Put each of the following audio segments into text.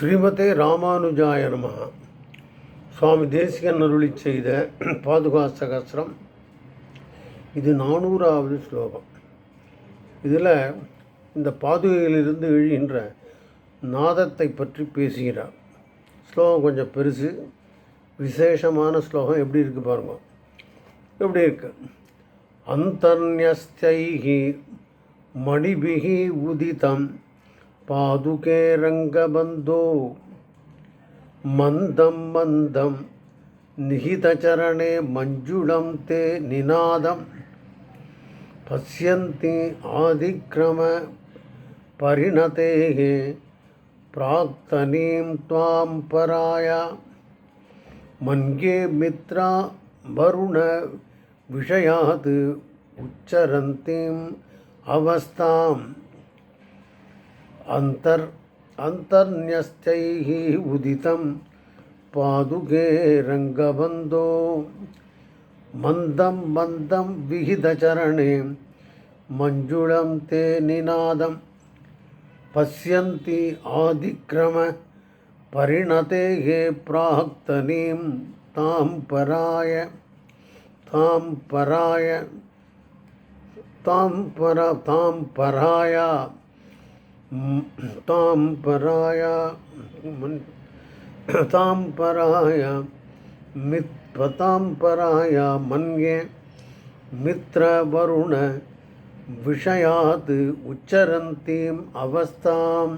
ஸ்ரீமதே ராமானுஜாய நம. சுவாமி தேசிகன் அருளி செய்த பாதுகா சகசிரம் இது நானூறாவது ஸ்லோகம். இதில் இந்த பாதுகையிலிருந்து எழுகின்ற நாதத்தை பற்றி பேசுகிறார். ஸ்லோகம் கொஞ்சம் பெருசு. விசேஷமான ஸ்லோகம் எப்படி இருக்குது பாருங்க. எப்படி இருக்கு? அந்தன்யஸ்தைகி மணிபிகி உதிதம். पादुके रङ्गबन्धो मन्दं मन्दं निहितचरणे मञ्जुलं ते निनादं पश्यन्ति आदिक्रमपरिणतेः प्राक्तनीं त्वां पराय मन्ये मित्रा वरुणविषयात् उच्चरन्तीम् अवस्थाम् अन्तर् अन्तर्न्यस्तैः उदितं पादुके रङ्गबन्धो मन्दं मन्दं विहितचरणे मञ्जुळं ते निनादम् पश्यन्ति आदिक्रम परिणतेः प्राक्तनीं तां पराय तां पराय तां पर तां पराय म्, तां पराय मन्- तां पराय मित् तां पराय मन्ये मित्रवरुण விஷயாத் உச்சரந்தீம் அவஸ்தாம்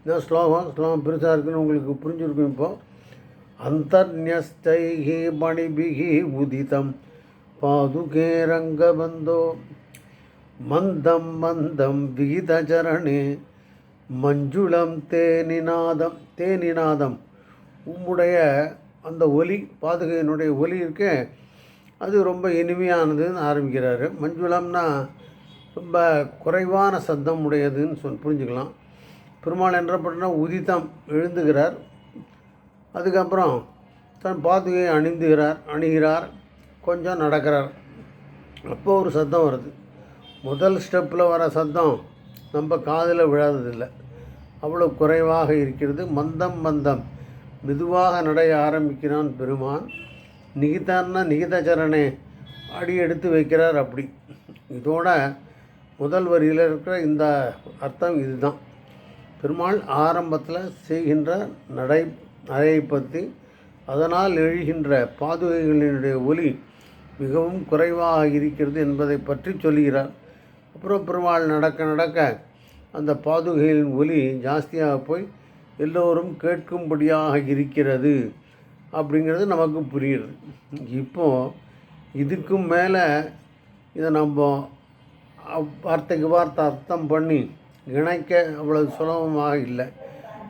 இந்த ஸ்லோகம் ஸ்லோகம் பெருசாக இருக்குன்னு உங்களுக்கு புரிஞ்சிருக்கும் இப்போ அந்தர்நியஸ்தைஹி மணிபிகி உதிதம் பாதுகே ரங்கபந்தோ மந்தம் மந்தம் விகிதச்சரணே மஞ்சுளம் தேனிநாதம் தேனிநாதம். உம்முடைய அந்த ஒலி பாதுகையினுடைய ஒலி இருக்கே அது ரொம்ப இனிமையானதுன்னு ஆரம்பிக்கிறாரு. மஞ்சுளம்னா ரொம்ப குறைவான சத்தம் உடையதுன்னு சொல் புரிஞ்சுக்கலாம். பெருமாள் என்றப்பட்டனா உதித்தம் எழுந்துகிறார். அதுக்கப்புறம் தன் பாதுகையை அணிந்துகிறார் அணிகிறார் கொஞ்சம் நடக்கிறார். அப்போ ஒரு சத்தம் வருது. முதல் ஸ்டெப்பில் வர சத்தம் நம்ம காதில் விழாததில்லை. அவ்வளோ குறைவாக இருக்கிறது. மந்தம் மந்தம். மெதுவாக நடைய ஆரம்பிக்கிறான் பெருமான். நிகிதான்னா நிகிதச்சரணே அடி எடுத்து வைக்கிறார் அப்படி. இதோட முதல் வரியில் இருக்கிற இந்த அர்த்தம் இதுதான். பெருமாள் ஆரம்பத்தில் செய்கின்ற நடை நடையை பற்றி அதனால் எழுகின்ற பாதுகைகளினுடைய ஒலி மிகவும் குறைவாக இருக்கிறது என்பதை பற்றி சொல்கிறார். அப்புறம் பெருமாள் நடக்க நடக்க அந்த பாதுகையின் ஒலி ஜாஸ்தியாக போய் எல்லோரும் கேட்கும்படியாக இருக்கிறது அப்படிங்கிறது நமக்கு புரியுது. இப்போது இதுக்கும் மேலே இதை நம்ம வார்த்தைக்கு வார்த்தை அர்த்தம் பண்ணி இணைக்க அவ்வளவு சுலபமாக இல்லை.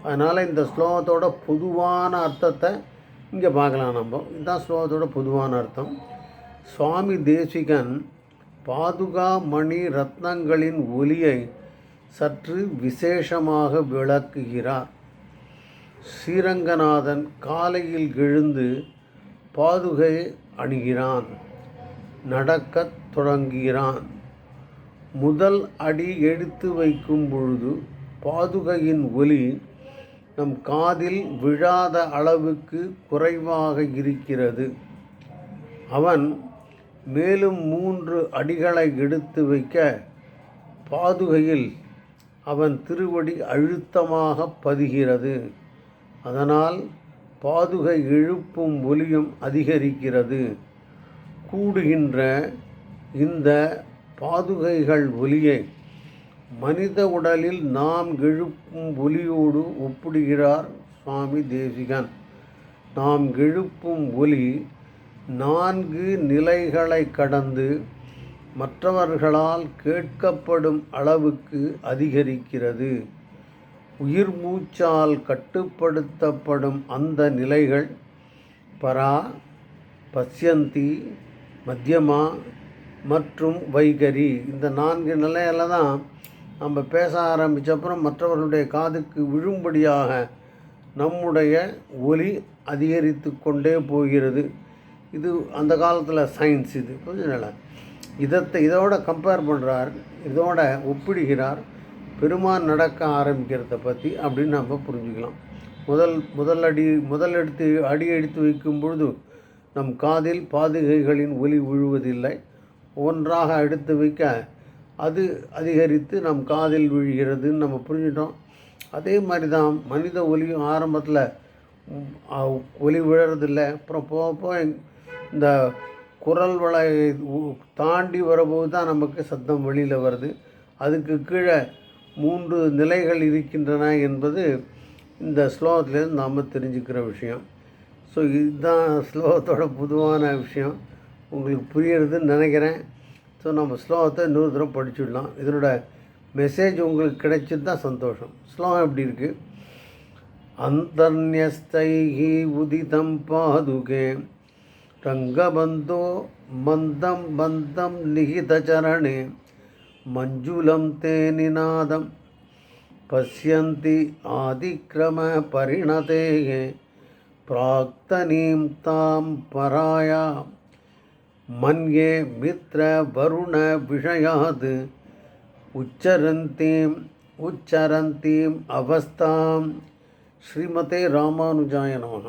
அதனால் இந்த ஸ்லோகத்தோட பொதுவான அர்த்தத்தை இங்கே பார்க்கலாம் நம்ம. இதுதான் ஸ்லோகத்தோட பொதுவான அர்த்தம். சுவாமி தேசிகன் பாதுகா மணி ரத்னங்களின் ஒலியை சற்று விசேஷமாக விளக்குகிறார். ஸ்ரீரங்கநாதன் காலையில் எழுந்து பாதுகை அணிகிறான். நடக்கத் தொடங்குகிறான். முதல் அடி எடுத்து வைக்கும் பொழுது பாதுகையின் ஒலி நம் காதில் விழாத அளவுக்கு குறைவாக இருக்கிறது. அவன் மேலும் மூன்று அடிகளை எடுத்து வைக்க பாதுகையில் அவன் திருவடி அழுத்தமாக பதிகிறது. அதனால் பாதுகை எழுப்பும் ஒலியும் அதிகரிக்கிறது. கூடுகின்ற இந்த பாதுகைகள் ஒலியை மனித உடலில் நாம் எழுப்பும் ஒலியோடு ஒப்பிடுகிறார் சுவாமி தேசிகன். நாம் எழுப்பும் ஒலி நான்கு நிலைகளை கடந்து மற்றவர்களால் கேட்கப்படும் அளவுக்கு அதிகரிக்கிறது. உயிர் மூச்சால் கட்டுப்படுத்தப்படும் அந்த நிலைகள் பரா பஸ்யந்தி மத்தியமா மற்றும் வைகரி. இந்த நான்கு நிலையில தான் நம்ம பேச ஆரம்பித்தப்புறம் மற்றவர்களுடைய காதுக்கு விழும்படியாக நம்முடைய ஒலி அதிகரித்து கொண்டே போகிறது. இது அந்த காலத்தில் சயின்ஸ் இது. கொஞ்சம் புரிஞ்சுங்களா இதத்தை இதோட கம்பேர் பண்ணுறார் இதோட ஒப்பிடுகிறார் பெருமான் நடக்க ஆரம்பிக்கிறத பற்றி அப்படின்னு நம்ம புரிஞ்சுக்கலாம். முதல் முதல் அடி முதல் எடுத்து அடி எடுத்து வைக்கும் பொழுது நம் காதில் பாதுகைகளின் ஒலி விழுவதில்லை. ஒன்றாக எடுத்து வைக்க அது அதிகரித்து நம் காதில் விழுகிறதுன்னு நம்ம புரிஞ்சிட்டோம். அதே மாதிரி தான் மனித ஒலியும் ஆரம்பத்தில் ஒலி விழறதில்லை. அப்புறம் போக போக இந்த குரல் வளை தாண்டி வரபோது தான் நமக்கு சத்தம் வெளியில் வருது. அதுக்கு கீழே மூன்று நிலைகள் இருக்கின்றன என்பது இந்த ஸ்லோகத்திலேருந்து நாம் தெரிஞ்சுக்கிற விஷயம். ஸோ இதுதான் ஸ்லோகத்தோட பொதுவான விஷயம். உங்களுக்கு புரியறதுன்னு நினைக்கிறேன். ஸோ நம்ம ஸ்லோகத்தை இன்னொரு தடவை படிச்சுடலாம். இதனோட மெசேஜ் உங்களுக்கு கிடைச்சது தான் சந்தோஷம். ஸ்லோகம் எப்படி இருக்குது அந்தர்ணியஸ்தை உதிதம் பாதுகே रङ्गबन्धो मन्दं बन्दं निहितचरणे मञ्जुलं ते निनादं पश्यन्ति आदिक्रमपरिणतेः प्राक्तनीं तां पराया मन्ये मित्रवरुणविषयाद् उच्चरन्तीम् उच्चरन्तीम् अवस्थां श्रीमते रामानुजाय नमः